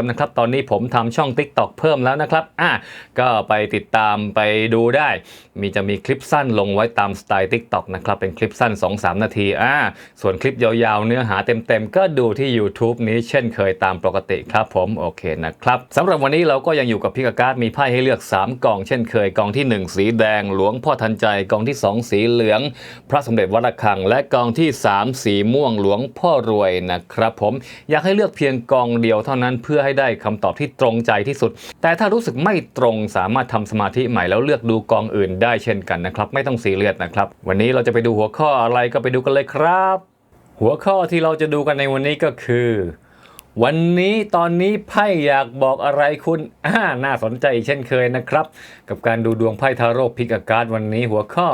มนะครับ ตอนนี้ผมทำช่อง TikTok เพิ่มแล้วนะครับอะก็ไปติดตามไปดูได้ มีจะมีคลิปสั้นลงไว้ตามสไตล์ TikTok นะครับ เป็นคลิปสั้น 2-3 นาทีอ่าส่วนคลิปยาวๆ เนื้อหาเต็มๆ ก็ดูที่ YouTube นี้เช่นเคยตามปกติครับผม โอเคนะครับสำหรับวันนี้เราก็ยังอยู่กับพิกาการ์ดมีไพ่ให้เลือก 3กล่องเช่นเคยกองที่ 1 สีแดง หลวงพ่อทันใจกองที่ 2 สีเหลือง พระสมเด็จวัดระฆัง และกองที่ 3 สีม่วงหลวงพ่อรวยนะครับผมอยากให้เลือกเพียงกองเดียวเท่านั้นเพื่อให้ได้คำตอบที่ตรงใจที่สุด แต่ถ้ารู้สึกไม่ตรงสามารถทำสมาธิใหม่แล้วเลือกดูกองอื่นได้เช่นกันนะครับ ไม่ต้องซีเรียสนะครับ วันนี้เราจะไปดูหัวข้ออะไรก็ไปดูกันเลยครับ หัวข้อที่เราจะดูกันในวันนี้ก็คือ วันนี้ตอนนี้ไพ่อยากบอกอะไรคุณอ่าน่าสนใจเช่นเคยนะครับ กับการดูดวงไพ่ทาโร่พิกอาการวันนี้หัวข้อ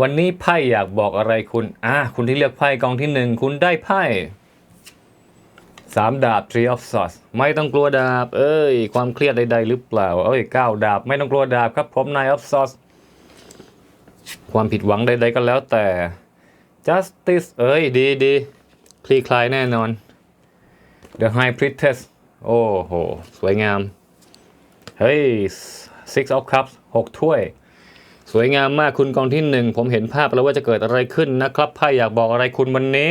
วันนี้ไพ่อยากบอกอะไรคุณอ่าคุณที่เลือกไพ่กองที่หนึ่งคุณได้ไพ่ สามดาบ Three of Swords ไม่ต้องกลัวดาบ เอ้ย ความเครียดใดๆหรือเปล่า เอ้ยเก้าดาบ ไม่ต้องกลัวดาบครับผม Nine of Swords ความผิดหวังใดๆก็แล้วแต่ justice เอ้ย ดีดีคลี่คลายแน่นอน The High Priestess โอ้โห สวยงาม เฮ้ย Six of Cups หกถ้วย สวยงามมากคุณกองที่หนึ่ง ผมเห็นภาพแล้วว่าจะเกิดอะไรขึ้นนะครับไพ่อยากบอกอะไรคุณวันนี้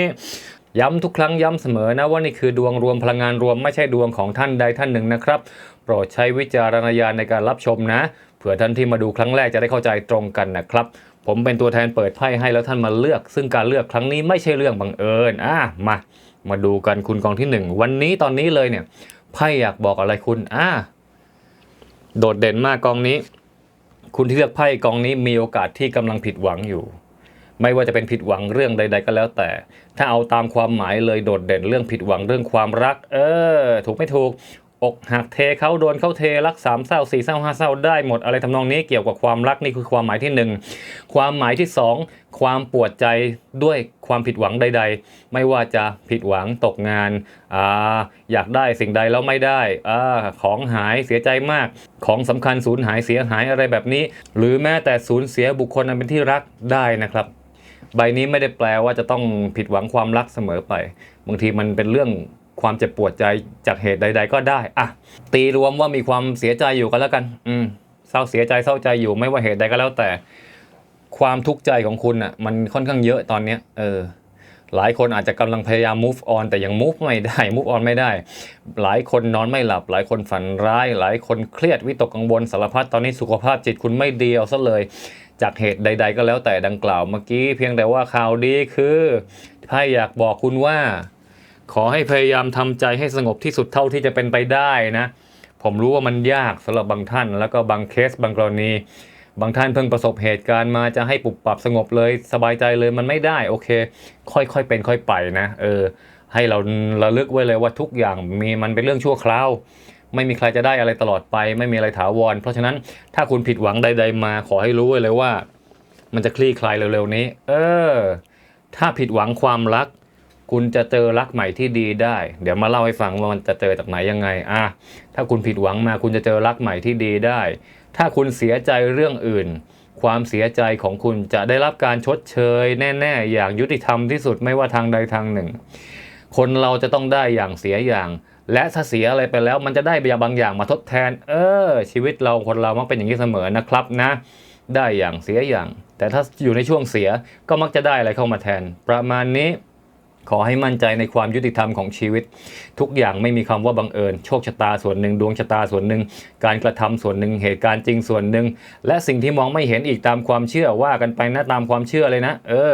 ย้ำทุกครั้งย้ำเสมอนะว่านี่คือดวงรวมพลังงานรวมไม่ใช่ดวงของท่านใดท่านหนึ่งนะครับ โปรดใช้วิจารณญาณในการรับชมนะ เผื่อท่านที่มาดูครั้งแรกจะได้เข้าใจตรงกันนะครับ ผมเป็นตัวแทนเปิดไพ่ให้แล้วท่านมาเลือก ซึ่งการเลือกครั้งนี้ไม่ใช่เรื่องบังเอิญอะมา มาดูกันคุณกองที่หนึ่งวันนี้ตอนนี้เลยเนี่ยไพ่อยากบอกอะไรคุณอะโดดเด่นมากกองนี้ คุณที่เลือกไพ่กองนี้มีโอกาสที่กำลังผิดหวังอยู่ ไม่ว่าจะเป็นผิดหวังเรื่องใด ๆ ก็แล้วแต่ ถ้าเอาตามความหมายเลยโดดเด่นเรื่องผิดหวังเรื่องความรัก เออ ถูกไม่ถูก อกหักเทเขาโดนเขาเทรักสามเศร้าสี่เศร้าห้าเศร้าได้หมดอะไรทำนองนี้เกี่ยวกับความรักนี่คือความหมายที่หนึ่งความหมายที่สองความปวดใจด้วยความผิดหวังใด ๆ ไม่ว่าจะผิดหวังตกงานอ่าอยากได้สิ่งใดแล้วไม่ได้อ่าของหายเสียใจมาก ของสำคัญสูญหายเสียหายอะไรแบบนี้ หรือแม้แต่สูญเสียบุคคลอันเป็นที่รักได้นะครับ ใบนี้ไม่ได้แปลว่าจะต้องผิดหวังความรักเสมอไป บางทีมันเป็นเรื่องความเจ็บปวดใจจากเหตุใด ๆ ก็ได้อะตีรวมว่ามีความเสียใจอยู่กันแล้วกัน อืมเศร้าเสียใจเศร้าใจอยู่ไม่ว่าเหตุใดก็แล้วแต่ ความทุกข์ใจของคุณอะ มันค่อนข้างเยอะตอนเนี้ย เออ หลายคนอาจจะกำลังพยายาม move on แต่ยัง move ไม่ได้ move on ไม่ได้ หลายคนนอนไม่หลับ หลายคนฝันร้าย หลายคนเครียดวิตกกังวลสารพัดตอนนี้สุขภาพจิตคุณไม่ดีเอาซะเลย จากเหตุใด ๆ ก็แล้วแต่ดังกล่าวเมื่อกี้ เพียงแต่ว่าข่าวดีคือไพ่อยากบอกคุณว่า ขอให้พยายามทำใจให้สงบที่สุดเท่าที่จะเป็นไปได้นะ ผมรู้ว่ามันยากสำหรับบางท่าน แล้วก็บางเคสบางกรณี บางท่านเพิ่งประสบเหตุการณ์มาจะให้ปรับปรับสงบเลยสบายใจเลยมันไม่ได้โอเค ค่อยๆเป็นค่อยไปนะ เออ ให้เราระลึกไว้เลยว่าทุกอย่างมีมันเป็นเรื่องชั่วคราว ไม่มีใครจะได้อะไรตลอดไป ไม่มีอะไรถาวร เพราะฉะนั้นถ้าคุณผิดหวังใด ๆ มาขอให้รู้ไว้เลยว่า มันจะคลี่คลายเร็วๆนี้ เออ ถ้าผิดหวังความรัก คุณจะเจอรักใหม่ที่ดีได้ เดี๋ยวมาเล่าให้ฟังว่ามันจะเจอจากไหนยังไงอะถ้าคุณผิดหวังมาคุณจะเจอรักใหม่ที่ดีได้ ถ้าคุณเสียใจเรื่องอื่น ความเสียใจของคุณจะได้รับการชดเชย แน่ๆ อย่างยุติธรรมที่สุดไม่ว่าทางใดทางหนึ่ง คนเราจะต้องได้อย่างเสียอย่าง และถ้าเสียอะไรไปแล้วมันจะได้บางอย่างมาทดแทน เออ ชีวิตเราคนเรามักเป็นอย่างนี้เสมอนะครับนะ ได้อย่างเสียอย่าง แต่ถ้าอยู่ในช่วงเสียก็มักจะได้อะไรเข้ามาแทน ประมาณนี้ขอให้มั่นใจในความยุติธรรมของชีวิต ทุกอย่างไม่มีคำว่าบังเอิญ โชคชะตาส่วนหนึ่ง ดวงชะตาส่วนหนึ่ง การกระทำส่วนหนึ่งเหตุการณ์จริงส่วนหนึ่ง และสิ่งที่มองไม่เห็นอีกตามความเชื่อว่ากันไปนะตามความเชื่อเลยนะ เออ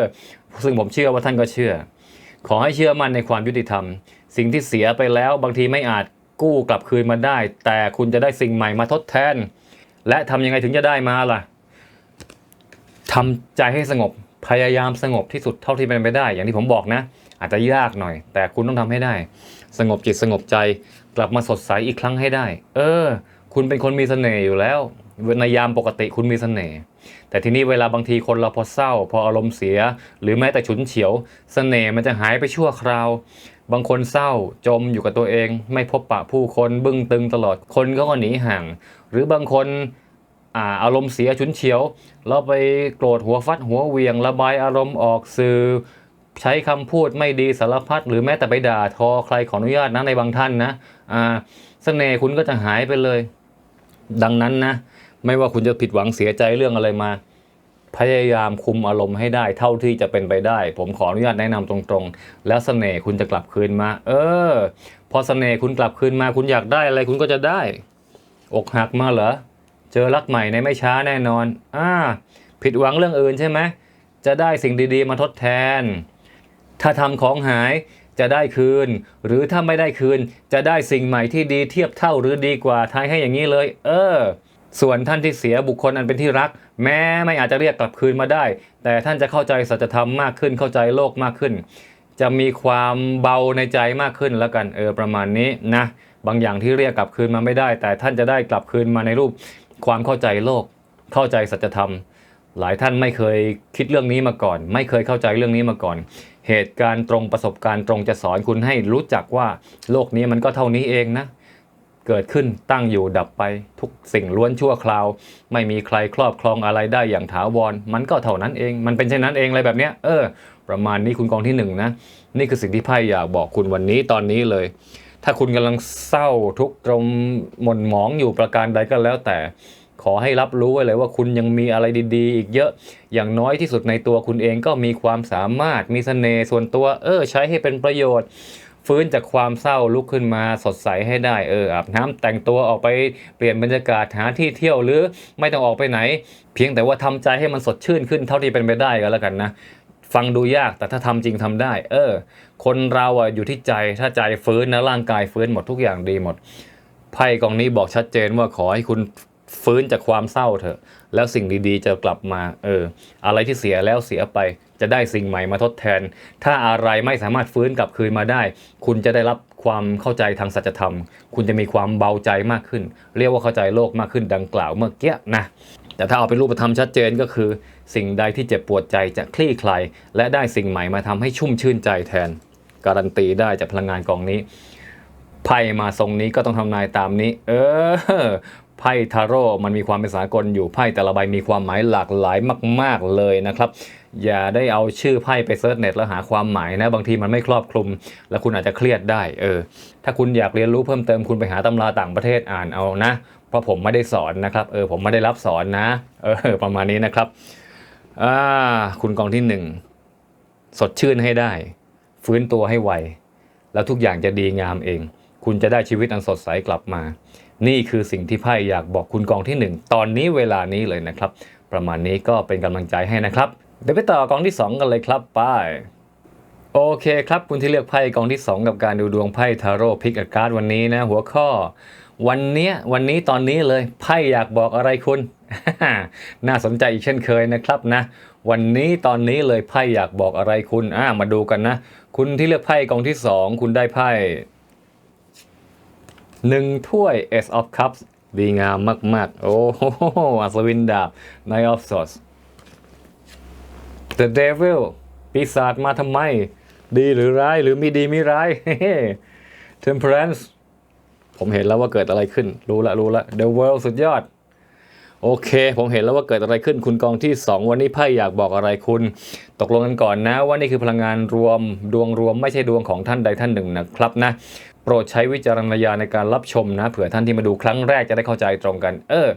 ซึ่งผมเชื่อว่าท่านก็เชื่อ ขอให้เชื่อมั่นในความยุติธรรม สิ่งที่เสียไปแล้วบางทีไม่อาจกู้กลับคืนมาได้ แต่คุณจะได้สิ่งใหม่มาทดแทน และทำยังไงถึงจะได้มาล่ะทำใจให้สงบพยายามสงบที่สุดเท่าที่เป็นไปได้ อย่างที่ผมบอกนะ อาจจะยากหน่อย แต่คุณต้องทำให้ได้ สงบจิตสงบใจกลับมาสดใสอีกครั้งให้ได้ เออ คุณเป็นคนมีเสน่ห์อยู่แล้วในยามปกติคุณมีเสน่ห์แต่ทีนี้เวลาบางทีคนเราพอเศร้า พออารมณ์เสีย หรือแม้แต่ฉุนเฉียว เสน่ห์มันจะหายไปชั่วคราว บางคนเศร้าจมอยู่กับตัวเอง ไม่พบปะผู้คนบึ้งตึงตลอดคนก็หนีห่าง หรือบางคนอ่าอารมณ์เสียฉุนเฉียว เราไปโกรธหัวฟัดหัวเวียง ระบายอารมณ์ออกสื่อใช้คำพูดไม่ดีสารพัดหรือแม้แต่ไปด่าทอใครขออนุญาตนะในบางท่านนะอ่าเสน่ห์คุณก็จะหายไปเลย ดังนั้นนะ ไม่ว่าคุณจะผิดหวังเสียใจเรื่องอะไรมา พยายามคุมอารมณ์ให้ได้เท่าที่จะเป็นไปได้ ผมขออนุญาตแนะนำตรงๆ แล้วเสน่ห์คุณจะกลับคืนมา เออ พอเสน่ห์คุณกลับคืนมา คุณอยากได้อะไรคุณก็จะได้ อกหักมาเหรอ เจอรักใหม่ในไม่ช้าแน่นอนอ่าผิดหวังเรื่องอื่นใช่ไหมจะได้สิ่งดีๆมาทดแทน ถ้าทำของหายจะได้คืน หรือถ้าไม่ได้คืน จะได้สิ่งใหม่ที่ดีเทียบเท่าหรือดีกว่าทายให้อย่างนี้เลย เออ ส่วนท่านที่เสียบุคคลอันเป็นที่รัก แม้ไม่อาจจะเรียกกลับคืนมาได้ แต่ท่านจะเข้าใจสัจธรรมมากขึ้นเข้าใจโลกมากขึ้น จะมีความเบาในใจมากขึ้นแล้วกันเออประมาณนี้นะบางอย่างที่เรียกกลับคืนมาไม่ได้ แต่ท่านจะได้กลับคืนมาในรูปความเข้าใจโลก เข้าใจสัจธรรม หลายท่านไม่เคยคิดเรื่องนี้มาก่อน ไม่เคยเข้าใจเรื่องนี้มาก่อน เหตุการณ์ตรงประสบการณ์ตรงจะสอนคุณให้รู้จักว่าโลกนี้มันก็เท่านี้เองนะ เกิดขึ้นตั้งอยู่ดับไปทุกสิ่งล้วนชั่วคราว ไม่มีใครครอบครองอะไรได้อย่างถาวร มันก็เท่านั้นเอง มันเป็นเช่นนั้นเองอะไรแบบเนี้ยเออ ประมาณนี้คุณกองที่หนึ่งนะนี่คือสิ่งที่ไพ่อยากบอกคุณวันนี้ตอนนี้เลย ถ้าคุณกำลังเศร้าทุกตรมหม่นหมองอยู่ประการใดก็แล้วแต่ขอให้รับรู้ไว้เลยว่าคุณยังมีอะไรดีๆ อีกเยอะ อย่างน้อยที่สุดในตัวคุณเองก็มีความสามารถมีเสน่ห์ส่วนตัว เออ ใช้ให้เป็นประโยชน์ ฟื้นจากความเศร้าลุกขึ้นมาสดใสให้ได้เอออาบน้ำแต่งตัวออกไปเปลี่ยนบรรยากาศหาที่เที่ยวหรือไม่ต้องออกไปไหน เพียงแต่ว่าทำใจให้มันสดชื่นขึ้นเท่าที่เป็นไปได้ก็แล้วกันนะฟังดูยากแต่ถ้าทำจริงทำได้ เออ คนเราอะอยู่ที่ใจถ้าใจฟื้นนะร่างกายฟื้นหมดทุกอย่างดีหมดไพ่กองนี้บอกชัดเจนว่าขอให้คุณฟื้นจากความเศร้าเถอะ แล้วสิ่งดีๆจะกลับมา เออ อะไรที่เสียแล้วเสียไป จะได้สิ่งใหม่มาทดแทน ถ้าอะไรไม่สามารถฟื้นกลับคืนมาได้ คุณจะได้รับความเข้าใจทางสัจธรรม คุณจะมีความเบาใจมากขึ้น เรียกว่าเข้าใจโลกมากขึ้นดังกล่าวเมื่อกี้นะ แต่ถ้าเอาเป็นรูปธรรมชัดเจนก็คือ สิ่งใดที่เจ็บปวดใจจะคลี่คลายและได้สิ่งใหม่มาทำให้ชุ่มชื่นใจแทน การันตีได้จากพลังงานกองนี้ไพ่มาทรงนี้ก็ต้องทำนายตามนี้ เออ ไพ่ทาโร่ มันมีความเป็นสากลอยู่ไพ่แต่ละใบมีความหมายหลากหลายมาก ๆ เลยนะครับ อย่าได้เอาชื่อไพ่ไปเซิร์ชเน็ตแล้วหาความหมายนะ บางทีมันไม่ครอบคลุม แล้วคุณอาจจะเครียดได้ เออ ถ้าคุณอยากเรียนรู้เพิ่มเติมคุณไปหาตำราต่างประเทศอ่านเอานะ เพราะผมไม่ได้สอนนะครับ เออ ผมไม่ได้รับสอนนะ เออ ประมาณนี้นะครับ อ่า คุณกองที่หนึ่งสดชื่นให้ได้ ฟื้นตัวให้ไว แล้วทุกอย่างจะดีงามเอง คุณจะได้ชีวิตอันสดใสกลับมา นี่คือสิ่งที่ไพ่อยากบอกคุณกองที่หนึ่งตอนนี้เวลานี้เลยนะครับ ประมาณนี้ก็เป็นกำลังใจให้นะครับ เดี๋ยวไปต่อกองที่สองกันเลยครับไปโอเคครับ คุณที่เลือกไพ่กองที่ 2 กับการดูดวงไพ่ทาโร่พิกอการ์ดวันนี้นะ หัวข้อ วันเนี้ยวันนี้ตอนนี้เลยไพ่อยากบอกอะไรคุณ น่าสนใจอีกเช่นเคยนะครับนะ วันนี้ตอนนี้เลยไพ่อยากบอกอะไรคุณอ่ามาดูกันนะ คุณที่เลือกไพ่กองที่ 2 คุณได้ไพ่ หนึ่งถ้วย Ace of Cups ดีงามมาก ๆ โอ้โหอัศวินดาบ Knight of Swords The Devil ปีศาจมาทำไม ดีหรือร้ายหรือมีดีมีร้าย Temperance ผมเห็นแล้วว่าเกิดอะไรขึ้น รู้ละรู้ละ The World สุดยอด โอเค ผมเห็นแล้วว่าเกิดอะไรขึ้น คุณกองที่ 2 วันนี้ไพ่อยากบอกอะไรคุณ ตกลงกันก่อนนะ ว่านี่คือพลังงานรวมดวงรวมไม่ใช่ดวงของท่านใดท่านหนึ่งนะครับนะ โปรดใช้วิจารณญาณในการรับชมนะเผื่อท่านที่มาดูครั้งแรกจะได้เข้าใจตรงกัน เออ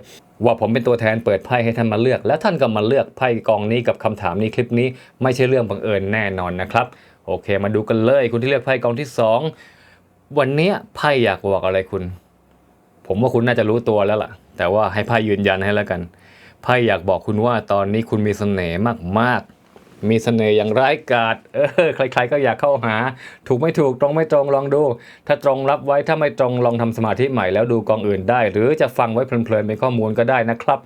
ว่าผมเป็นตัวแทนเปิดไพ่ให้ท่านมาเลือก และท่านก็มาเลือกไพ่กองนี้กับคำถามนี้คลิปนี้ไม่ใช่เรื่องบังเอิญแน่นอนนะครับ โอเค มาดูกันเลยคุณที่เลือกไพ่กองที่สองวันนี้ไพ่อยากบอกอะไรคุณ ผมว่าคุณน่าจะรู้ตัวแล้วล่ะ แต่ว่าให้ไพ่ยืนยันให้แล้วกันไพ่อยากบอกคุณว่าตอนนี้คุณมีเสน่ห์มากๆ มีเสน่ห์อย่างร้ายกาจเออใครๆก็อยากเข้าหา ถูกไม่ถูกตรงไม่ตรงลองดู ถ้าตรงรับไว้ถ้าไม่ตรงลองทำสมาธิใหม่แล้วดูกองอื่นได้ หรือจะฟังไว้เพลินๆเป็นข้อมูลก็ได้นะครับ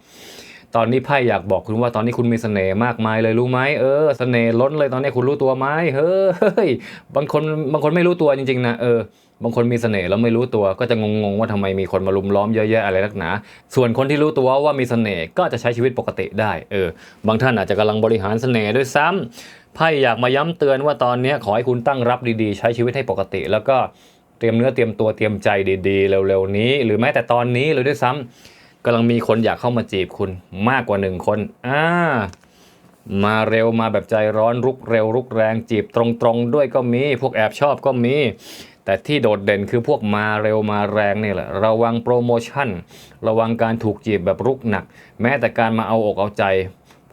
ตอนนี้ไพ่อยากบอกคุณว่าตอนนี้คุณมีเสน่ห์มากมายเลยรู้ไหมเออเสน่ห์ล้นเลยตอนนี้คุณรู้ตัวไหมเฮ้ยบางคนบางคนไม่รู้ตัวจริงๆนะเออ บางคนมีเสน่ห์แล้วไม่รู้ตัวก็จะงงๆว่าทำไมมีคนมาลุมล้อมเยอะแยะอะไรนักหนา ส่วนคนที่รู้ตัวว่ามีเสน่ห์ก็จะใช้ชีวิตปกติได้เออบางท่านอาจจะกำลังบริหารเสน่ห์ด้วยซ้ำไพ่อยากมาย้ำเตือนว่าตอนนี้ขอให้คุณตั้งรับดีๆ ใช้ชีวิตให้ปกติ แล้วก็เตรียมเนื้อเตรียมตัวเตรียมใจดีๆ เร็วๆนี้ หรือแม้แต่ตอนนี้เลยด้วยซ้ำกำลังมีคนอยากเข้ามาจีบคุณมากกว่าหนึ่งคนอ่ามาเร็วมาแบบใจร้อนรุกเร็วรุกแรงจีบตรงๆ ด้วยก็มี พวกแอบชอบก็มี แต่ที่โดดเด่นคือพวกมาเร็วมาแรงนี่แหละ ระวังโปรโมชั่น ระวังการถูกจีบแบบรุกหนัก แม้แต่การมาเอาอกเอาใจ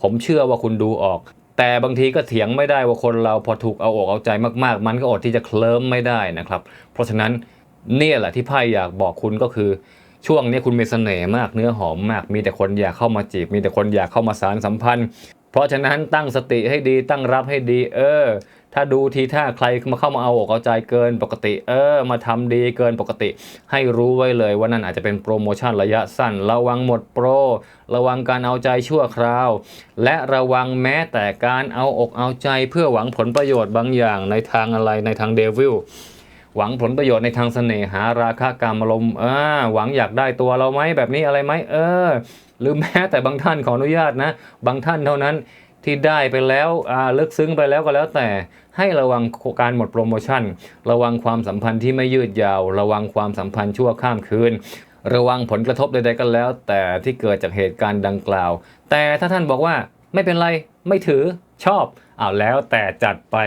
ผมเชื่อว่าคุณดูออก แต่บางทีก็เถียงไม่ได้ว่าคนเราพอถูกเอาอกเอาใจมากๆ มันก็อดที่จะเคลิ้มไม่ได้นะครับ เพราะฉะนั้นเนี่ยแหละที่ไพ่อยากบอกคุณก็คือช่วงนี้คุณมีเสน่ห์มากเนื้อหอมมาก มีแต่คนอยากเข้ามาจีบ มีแต่คนอยากเข้ามาสารสัมพันธ์ เพราะฉะนั้นตั้งสติให้ดีตั้งรับให้ดี เออ ถ้าดูทีท่าใครมาเข้ามาเอาอกเอาใจเกินปกติ เออ มาทำดีเกินปกติ ให้รู้ไว้เลยว่านั่นอาจจะเป็นโปรโมชั่นระยะสั้น ระวังหมดโปร ระวังการเอาใจชั่วคราว และระวังแม้แต่การเอาอกเอาใจเพื่อหวังผลประโยชน์บางอย่างในทางอะไรในทางเดวิลหวังผลประโยชน์ในทางเสน่หาราคะกามลมณ์เออหวังอยากได้ตัวเราไหมแบบนี้อะไรไหมเออ หรือแม้แต่บางท่านขออนุญาตนะ บางท่านเท่านั้น ที่ได้ไปแล้วอ่าลึกซึ้งไปแล้วก็แล้วแต่ให้ระวังการหมดโปรโมชั่น ระวังความสัมพันธ์ที่ไม่ยืดยาว ระวังความสัมพันธ์ชั่วข้ามคืน ระวังผลกระทบใดๆก็แล้ว แต่ที่เกิดจากเหตุการณ์ดังกล่าว แต่ถ้าท่านบอกว่าไม่เป็นไรไม่ถือชอบอ้าวแล้วแต่จัดไป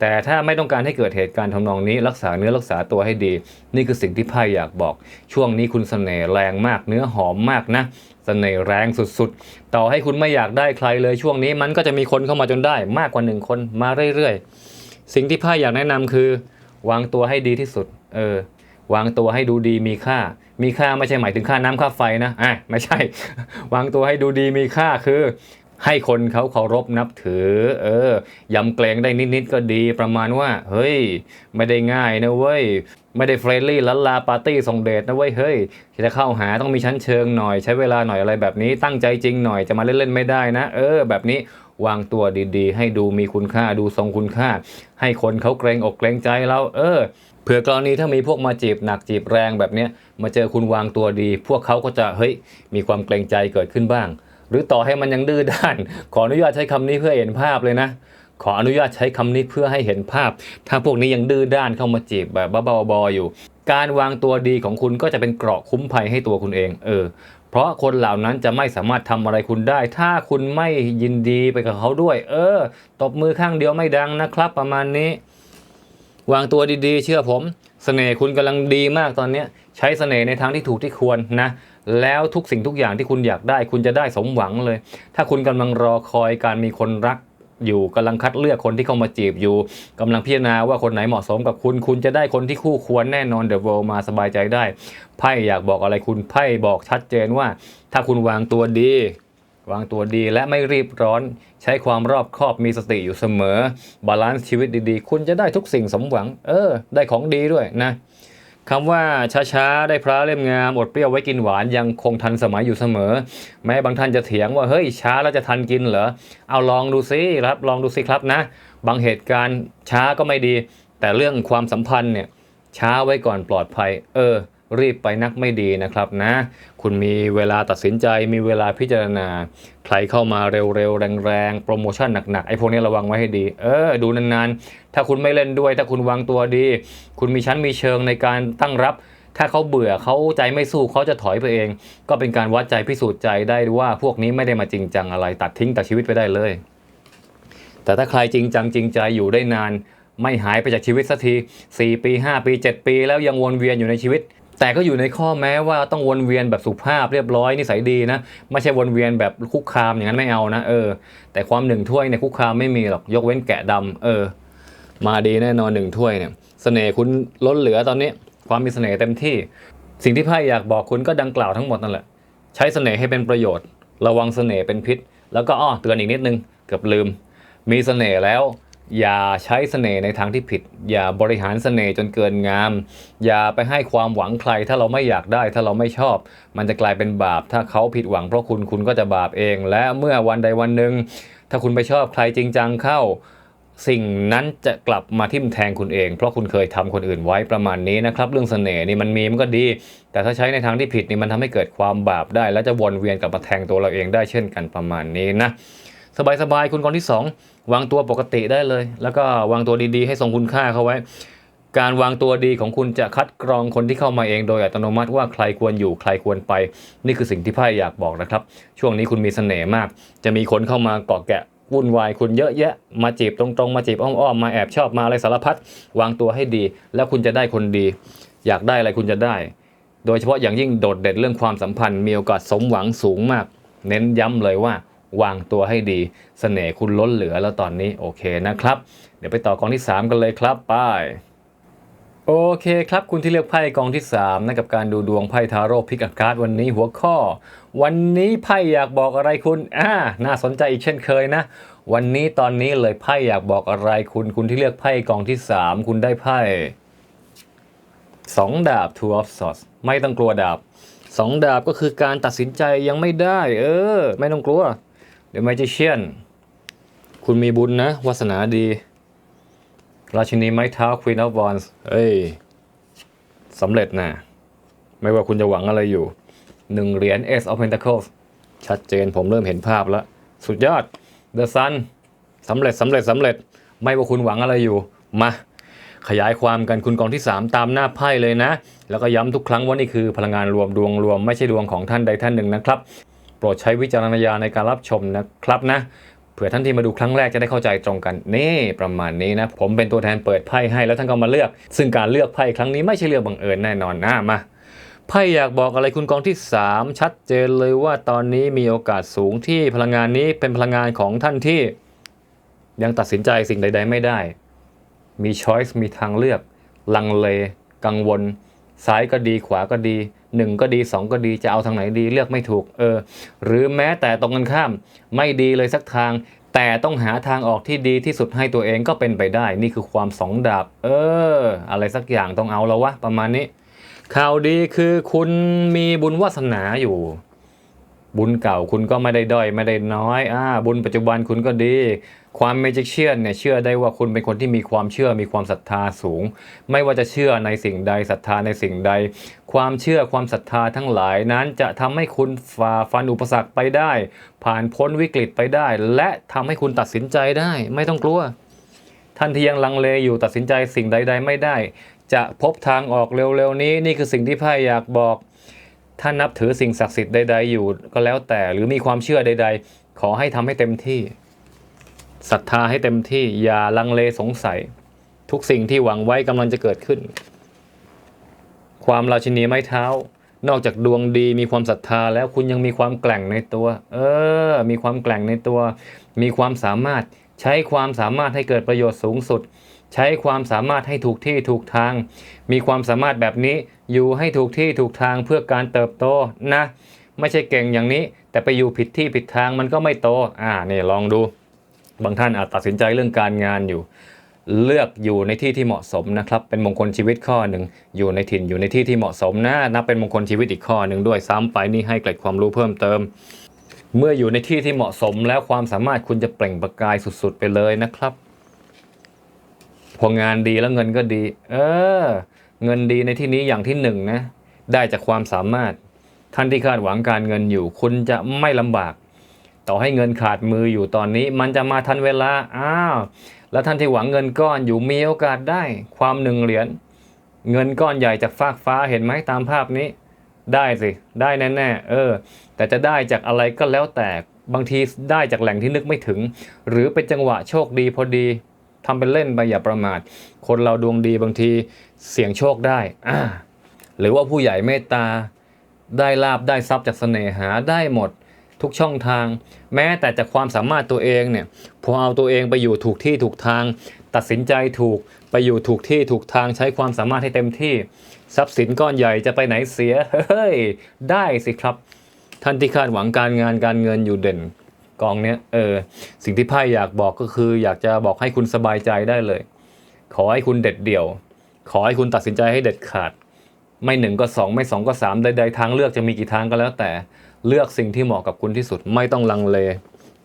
แต่ถ้าไม่ต้องการให้เกิดเหตุการณ์ทำนองนี้ รักษาเนื้อรักษาตัวให้ดี นี่คือสิ่งที่ไพ่อยากบอก ช่วงนี้คุณเสน่ห์แรงมากเนื้อหอมมากนะ สน่ห์แรงสุดๆ ต่อให้คุณไม่อยากได้ใครเลยช่วงนี้มันก็จะมีคนเข้ามาจนได้มากกว่าหนึ่งคนมาเรื่อยๆ สิ่งที่ไพ่อยากแนะนำคือ วางตัวให้ดีที่สุด เออ วางตัวให้ดูดีมีค่า มีค่าไม่ใช่หมายถึงค่าน้ำค่าไฟนะอะไม่ใช่ วางตัวให้ดูดีมีค่าคือให้คนเขาเคารพนับถือ เออ ยำเกรงได้นิด ๆ ก็ดีประมาณว่า เฮ้ย ไม่ได้ง่ายนะเว้ย ไม่ได้เฟรนลี่ลันลาปาร์ตี้ส่งเดทนะเว้ยเฮ้ยจะเข้าหาต้องมีชั้นเชิงหน่อยใช้เวลาหน่อยอะไรแบบนี้ตั้งใจจริงหน่อยจะมาเล่นๆไม่ได้นะ เออ แบบนี้วางตัวดีๆ ให้ดูมีคุณค่าดูทรงคุณค่า ให้คนเขาเกรงอกเกรงใจเราเออเผื่อกรณีถ้ามีพวกมาจีบหนักจีบแรงแบบเนี้ยมาเจอคุณวางตัวดี พวกเขาก็จะเฮ้ยมีความเกรงใจเกิดขึ้นบ้าง หรือต่อให้มันยังดื้อด้าน ขออนุญาตใช้คำนี้เพื่อเห็นภาพเลยนะ ขออนุญาตใช้คำนี้เพื่อให้เห็นภาพ ถ้าพวกนี้ยังดื้อด้านเข้ามาจีบแบบบ้าๆบออยู่ การวางตัวดีของคุณก็จะเป็นเกราะคุ้มภัยให้ตัวคุณเอง เออ เพราะคนเหล่านั้นจะไม่สามารถทำอะไรคุณได้ ถ้าคุณไม่ยินดีไปกับเขาด้วย เออ ตบมือข้างเดียวไม่ดังนะครับ ประมาณนี้ วางตัวดีๆ เชื่อผมเสน่ห์คุณกำลังดีมากตอนเนี้ยใช้เสน่ห์ในทางที่ถูกที่ควรนะ แล้วทุกสิ่งทุกอย่างที่คุณอยากได้ คุณจะได้สมหวังเลย ถ้าคุณกำลังรอคอยการมีคนรัก อยู่กำลังคัดเลือกคนที่เข้ามาจีบอยู่กำลังพิจารณาว่าคนไหนเหมาะสมกับคุณ คุณจะได้คนที่คู่ควรแน่นอนเดอะ l d มาสบายใจได้ไพ่อยากบอกอะไรคุณไพ่บอกชัดเจนว่า ถ้าคุณวางตัวดีวางตัวดีและไม่รีบร้อนใช้ความรอบคอบมีสติอยู่เสมอ บาลานซ์ชีวิตดีๆ คุณจะได้ทุกสิ่งสมหวัง เออ ได้ของดีด้วยนะ คำว่าช้าๆ ได้พระเล่มงามอดเปรี้ยวไว้กินหวานยังคงทันสมัยอยู่เสมอ แม้บางท่านจะเถียงว่าเฮ้ยช้าแล้วจะทันกินเหรอ เอาลองดูซิครับลองดูสิครับนะ บางเหตุการณ์ช้าก็ไม่ดี แต่เรื่องความสัมพันธ์เนี่ยช้าไว้ก่อนปลอดภัย เออ รีบไปนักไม่ดีนะครับนะ คุณมีเวลาตัดสินใจมีเวลาพิจารณา ใครเข้ามาเร็วๆ แรงๆ โปรโมชั่นหนักๆ ไอ้พวกนี้ระวังไว้ให้ดี เออ ดูนานๆ ถ้าคุณไม่เล่นด้วย ถ้าคุณวางตัวดี คุณมีชั้นมีเชิงในการตั้งรับ ถ้าเขาเบื่อเขาใจไม่สู้เขาจะถอยไปเอง ก็เป็นการวัดใจพิสูจน์ใจได้ว่าพวกนี้ไม่ได้มาจริงจังอะไร ตัดทิ้งตัดชีวิตไปได้เลย แต่ถ้าใครจริงจังจริงใจอยู่ได้นาน ไม่หายไปจากชีวิตสักที4ปี 5 ปี 7 ปี แล้วยังวนเวียนอยู่ในชีวิตแต่ก็อยู่ในข้อแม้ว่าต้องวนเวียนแบบสุภาพเรียบร้อยนิสัยดีนะ ไม่ใช่วนเวียนแบบคุกคามอย่างนั้นไม่เอานะเออ แต่ความหนึ่งถ้วยเนี่ยคุกคามไม่มีหรอกยกเว้นแกะดำเออ มาดีแน่นอนหนึ่งถ้วยเนี่ยเสน่ห์คุณล้นเหลือตอนนี้ ความมีเสน่ห์เต็มที่ สิ่งที่ไพ่อยากบอกคุณก็ดังกล่าวทั้งหมดนั่นแหละ ใช้เสน่ห์ให้เป็นประโยชน์ ระวังเสน่ห์เป็นพิษ แล้วก็อ้อเตือนอีกนิดนึงเกือบลืม มีเสน่ห์แล้ว อย่าใช้เสน่ห์ในทางที่ผิด อย่าบริหารเสน่ห์จนเกินงาม อย่าไปให้ความหวังใคร ถ้าเราไม่อยากได้ ถ้าเราไม่ชอบ มันจะกลายเป็นบาป ถ้าเขาผิดหวังเพราะคุณคุณก็จะบาปเอง และเมื่อวันใดวันหนึ่งถ้าคุณไปชอบใครจริงจังเข้า สิ่งนั้นจะกลับมาทิ่มแทงคุณเอง เพราะคุณเคยทำคนอื่นไว้ประมาณนี้นะครับ เรื่องเสน่ห์นี่มันมีมันก็ดี แต่ถ้าใช้ในทางที่ผิดนี่มันทำให้เกิดความบาปได้ และจะวนเวียนกลับมาแทงตัวเราเองได้เช่นกันประมาณนี้นะสบายๆคุณคนที่สองวางตัวปกติได้เลย แล้วก็วางตัวดีๆ ให้ทรงคุณค่าเข้าไว้ การวางตัวดีของคุณจะคัดกรองคนที่เข้ามาเองโดยอัตโนมัติว่าใครควรอยู่ใครควรไป นี่คือสิ่งที่ไพ่อยากบอกนะครับ ช่วงนี้คุณมีเสน่ห์มาก จะมีคนเข้ามาเกาะแกะ วุ่นวายคุณเยอะแยะ มาจีบตรงๆ มาจีบอ้อมๆ มาแอบชอบมาอะไรสารพัดวางตัวให้ดี แล้วคุณจะได้คนดี อยากได้อะไรคุณจะได้ โดยเฉพาะอย่างยิ่งโดดเด่นเรื่องความสัมพันธ์มีโอกาสสมหวังสูงมาก เน้นย้ำเลยว่าวางตัวให้ดีเสน่ห์คุณล้นเหลือแล้วตอนนี้โอเคนะครับ เดี๋ยวไปต่อกองที่ 3 กันเลยครับ ไป โอเคครับคุณที่เลือกไพ่กองที่3นะกับการดูดวงไพ่ทาโร่พิกอาการ์ดวันนี้หัวข้อ วันนี้ไพ่อยากบอกอะไรคุณอ่าน่าสนใจอีกเช่นเคยนะ วันนี้ตอนนี้เลยไพ่อยากบอกอะไรคุณ คุณที่เลือกไพ่กองที่ 3 คุณได้ไพ่สองดาบ two of swords ไม่ต้องกลัวดาบสองดาบก็คือการตัดสินใจยังไม่ได้ เออ ไม่ต้องกลัวเดี๋ยวไม่จะเชี่ยนคุณมีบุญนะวาสนาดี ราชินีไม้เท้า Queen of Wands เอ้ยสำเร็จนะไม่ว่าคุณจะหวังอะไรอยู่หนึ่งเหรียญ Ace of Pentacles ชัดเจนผมเริ่มเห็นภาพแล้ว สุดยอด The Sun สำเร็จสำเร็จสำเร็จ ไม่ว่าคุณหวังอะไรอยู่ มา ขยายความกันคุณกองที่ 3 ตามหน้าไพ่เลยนะ แล้วก็ย้ำทุกครั้งว่านี่คือพลังงานรวมดวงรวม ไม่ใช่ดวงของท่านใดท่านหนึ่งนะครับ โปรดใช้วิจารณญาณในการรับชมนะครับนะ ผื่อท่านที่มาดูครั้งแรกจะได้เข้าใจตรงกันนี่ประมาณนี้นะ ผมเป็นตัวแทนเปิดไพ่ให้แล้วท่านก็มาเลือก ซึ่งการเลือกไพ่ครั้งนี้ไม่ใช่เรื่องบังเอิญแน่นอนนะมาไพ่อยากบอกอะไรคุณกองที่ 3 ชัดเจนเลยว่าตอนนี้มีโอกาสสูงที่พลังงานนี้เป็นพลังงานของท่านที่ยังตัดสินใจสิ่งใด ๆ ไม่ได้ มีช้อยส์มีทางเลือก ลังเล กังวล ซ้ายก็ดีขวาก็ดีหนึ่งก็ดีสองก็ดีจะเอาทางไหนดีเลือกไม่ถูกเออหรือแม้แต่ตรงกันข้ามไม่ดีเลยสักทาง แต่ต้องหาทางออกที่ดีที่สุดให้ตัวเองก็เป็นไปได้ นี่คือความสองดาบ เออ อะไรสักอย่างต้องเอาแล้ววะประมาณนี้ข่าวดีคือคุณมีบุญวาสนาอยู่ บุญเก่าคุณก็ไม่ได้ด้อยไม่ได้น้อยอ่าบุญปัจจุบันคุณก็ดี ความเมจิกเชียนเนี่ยเชื่อได้ว่าคุณเป็นคนที่มีความเชื่อมีความศรัทธาสูง ไม่ว่าจะเชื่อในสิ่งใดศรัทธาในสิ่งใด ความเชื่อความศรัทธาทั้งหลายนั้นจะทำให้คุณฝ่าฟันอุปสรรคไปได้ ผ่านพ้นวิกฤตไปได้ และทำให้คุณตัดสินใจได้ ไม่ต้องกลัว ท่านที่ยังลังเลอยู่ตัดสินใจสิ่งใด ๆ ไม่ได้ จะพบทางออกเร็วๆนี้ นี่คือสิ่งที่ไพ่อยากบอก ถ้านับถือสิ่งศักดิ์สิทธิ์ใดๆอยู่ก็แล้วแต่หรือมีความเชื่อใด ๆ ขอให้ทำให้เต็มที่ศรัทธาให้เต็มที่อย่าลังเลสงสัย ทุกสิ่งที่หวังไว้กำลังจะเกิดขึ้น ความราชินีไม้เท้า นอกจากดวงดีมีความศรัทธาแล้วคุณยังมีความแกร่งในตัว เออ มีความแกร่งในตัว มีความสามารถใช้ความสามารถให้เกิดประโยชน์สูงสุด ใช้ความสามารถให้ถูกที่ถูกทาง มีความสามารถแบบนี้ อยู่ให้ถูกที่ถูกทางเพื่อการเติบโตนะ ไม่ใช่เก่งอย่างนี้ แต่ไปอยู่ผิดที่ผิดทางมันก็ไม่โตอ่านี่ลองดู บางท่านอาจตัดสินใจเรื่องการงานอยู่ เลือกอยู่ในที่ที่เหมาะสมนะครับ เป็นมงคลชีวิตข้อหนึ่งอยู่ในถิ่นอยู่ในที่ที่เหมาะสมนะนับเป็นมงคลชีวิตอีกข้อหนึ่งด้วยซ้ำไปนี่ให้เกร็ดความรู้เพิ่มเติมเมื่ออยู่ในที่ที่เหมาะสมแล้วความสามารถคุณจะเปล่งประกายสุดๆไปเลยนะครับ พองานดีแล้วเงินก็ดี เออ เงินดีในที่นี้อย่างที่หนึ่งนะ ได้จากความสามารถ ท่านที่คาดหวังการเงินอยู่ คุณจะไม่ลำบาก ต่อให้เงินขาดมืออยู่ตอนนี้ มันจะมาทันเวลาอ้าวแล้วท่านที่หวังเงินก้อนอยู่มีโอกาสได้ความหนึ่งเหรียญเงินก้อนใหญ่จากฟากฟ้าเห็นไหมตามภาพนี้ ได้สิได้แน่ๆเออ แต่จะได้จากอะไรก็แล้วแต่บางทีได้จากแหล่งที่นึกไม่ถึง หรือเป็นจังหวะโชคดีพอดี ทำเป็นเล่นไปอย่าประมาท คนเราดวงดีบางทีเสี่ยงโชคได้อ่าหรือว่าผู้ใหญ่เมตตา ได้ลาบได้ทรัพย์จากเสน่หาได้หมดทุกช่องทาง แม้แต่จากความสามารถตัวเองเนี่ยพอเอาตัวเองไปอยู่ถูกที่ถูกทาง ตัดสินใจถูกไปอยู่ถูกที่ถูกทางใช้ความสามารถให้เต็มที่ ทรัพย์สินก้อนใหญ่จะไปไหนเสียเฮ้ยได้สิครับ ท่านที่คาดหวังการงานการเงินอยู่เด่น กองเนี้ยเออสิ่งที่ไพ่อยากบอกก็คือ อยากจะบอกให้คุณสบายใจได้เลย ขอให้คุณเด็ดเดี่ยว ขอให้คุณตัดสินใจให้เด็ดขาด ไม่หนึ่งก็สองไม่สองก็สามใดๆทางเลือกจะมีกี่ทางก็แล้วแต่เลือกสิ่งที่เหมาะกับคุณที่สุดไม่ต้องลังเล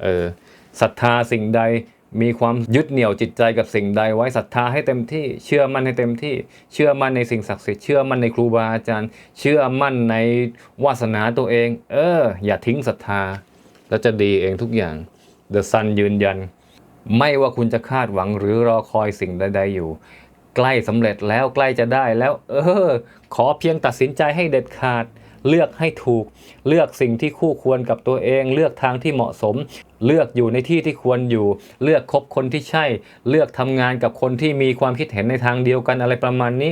เออศรัทธาสิ่งใดมีความยึดเหนี่ยวจิตใจกับสิ่งใดไว้ศรัทธาให้เต็มที่ เชื่อมั่นให้เต็มที่ เชื่อมั่นในสิ่งศักดิ์สิทธิ์เชื่อมั่นในครูบาอาจารย์ เชื่อมั่นในวาสนาตัวเอง เออ อย่าทิ้งศรัทธา แล้วจะดีเองทุกอย่าง The Sun ยืนยัน ไม่ว่าคุณจะคาดหวังหรือรอคอยสิ่งใดๆอยู่ ใกล้สำเร็จแล้วใกล้จะได้แล้ว เออ ขอเพียงตัดสินใจให้เด็ดขาด เลือกให้ถูก เลือกสิ่งที่คู่ควรกับตัวเอง เลือกทางที่เหมาะสม เลือกอยู่ในที่ที่ควรอยู่ เลือกคบคนที่ใช่ เลือกทำงานกับคนที่มีความคิดเห็นในทางเดียวกันอะไรประมาณนี้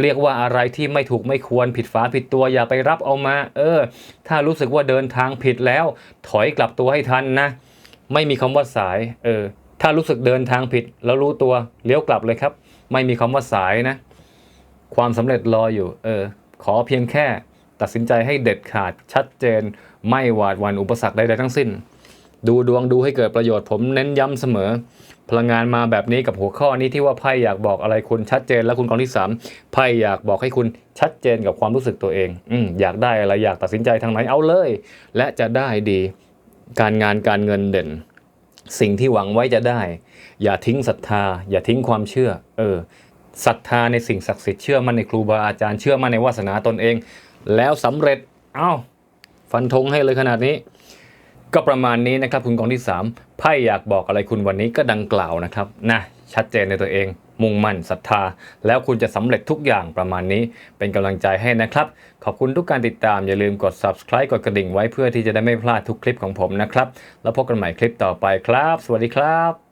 เรียกว่าอะไรที่ไม่ถูกไม่ควรผิดฝาผิดตัวอย่าไปรับเอามา เออ ถ้ารู้สึกว่าเดินทางผิดแล้ว ถอยกลับตัวให้ทันนะ ไม่มีคำว่าสาย เออ ถ้ารู้สึกเดินทางผิด แล้วรู้ตัวเลี้ยวกลับเลยครับ ไม่มีคำว่าสายนะ ความสำเร็จรออยู่ เออ ขอเพียงแค่ ตัดสินใจให้เด็ดขาดชัดเจน ไม่หวาดหวั่นอุปสรรคใดๆทั้งสิ้น ดูดวงดูให้เกิดประโยชน์ผมเน้นย้ำเสมอ พลังงานมาแบบนี้กับหัวข้อนี้ที่ว่าไพ่อยากบอกอะไรคุณชัดเจน แล้วคุณกองที่สามไพ่อยากบอกให้คุณชัดเจนกับความรู้สึกตัวเองอือยากได้อะไรอยากตัดสินใจทางไหนเอาเลย และจะได้ดี การงานการเงินเด่น สิ่งที่หวังไว้จะได้ อย่าทิ้งศรัทธา อย่าทิ้งความเชื่อ เออศรัทธาในสิ่งศักดิ์สิทธิ์เชื่อมั่นในครูบาอาจารย์เชื่อมั่นในวาสนาตนเอง แล้วสำเร็จเอ้าฟันธงให้เลยขนาดนี้ ก็ประมาณนี้นะครับคุณกองที่3ไพ่อยากบอกอะไรคุณวันนี้ก็ดังกล่าวนะครับนะชัดเจนในตัวเอง มุ่งมั่นศรัทธา แล้วคุณจะสำเร็จทุกอย่างประมาณนี้ เป็นกำลังใจให้นะครับ ขอบคุณทุกการติดตามอย่าลืมกด subscribe กดกระดิ่งไว้เพื่อที่จะได้ไม่พลาดทุกคลิปของผมนะครับ แล้วพบกันใหม่คลิปต่อไปครับ สวัสดีครับ